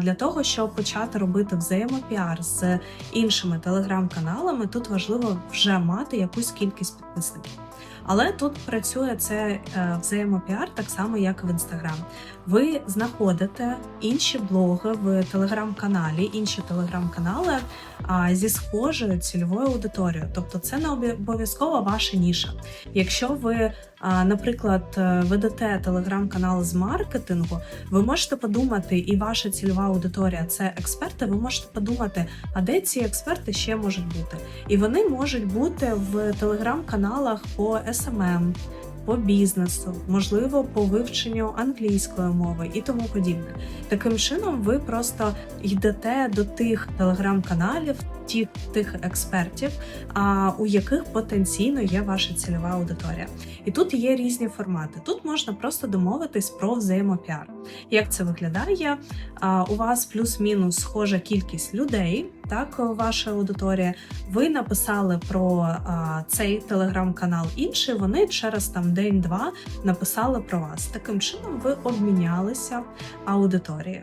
Для того, щоб почати робити взаємопіар з іншими телеграм-каналами, тут важливо вже мати якусь кількість підписників. Але тут працює це е, взаємопіар так само, як і в інстаграм. Ви знаходите інші блоги в телеграм-каналі, інші телеграм-канали зі схожою цільовою аудиторією. Тобто, це не обов'язково ваша ніша. Якщо ви, наприклад, е, ведете телеграм-канал з маркетингу, ви можете подумати, і ваша цільова аудиторія це експерти. Ви можете подумати, а де ці експерти ще можуть бути? І вони можуть бути в телеграм-каналах по SMM, по бізнесу, можливо, по вивченню англійської мови і тому подібне. Таким чином, ви просто йдете до тих телеграм-каналів, ті, тих експертів, а, у яких потенційно є ваша цільова аудиторія. І тут є різні формати. Тут можна просто домовитись про взаємопіар. Як це виглядає? У вас плюс-мінус схожа кількість людей, так, ваша аудиторія. Ви написали про а, цей телеграм-канал інший. Вони через там день-два написали про вас. Таким чином ви обмінялися аудиторією.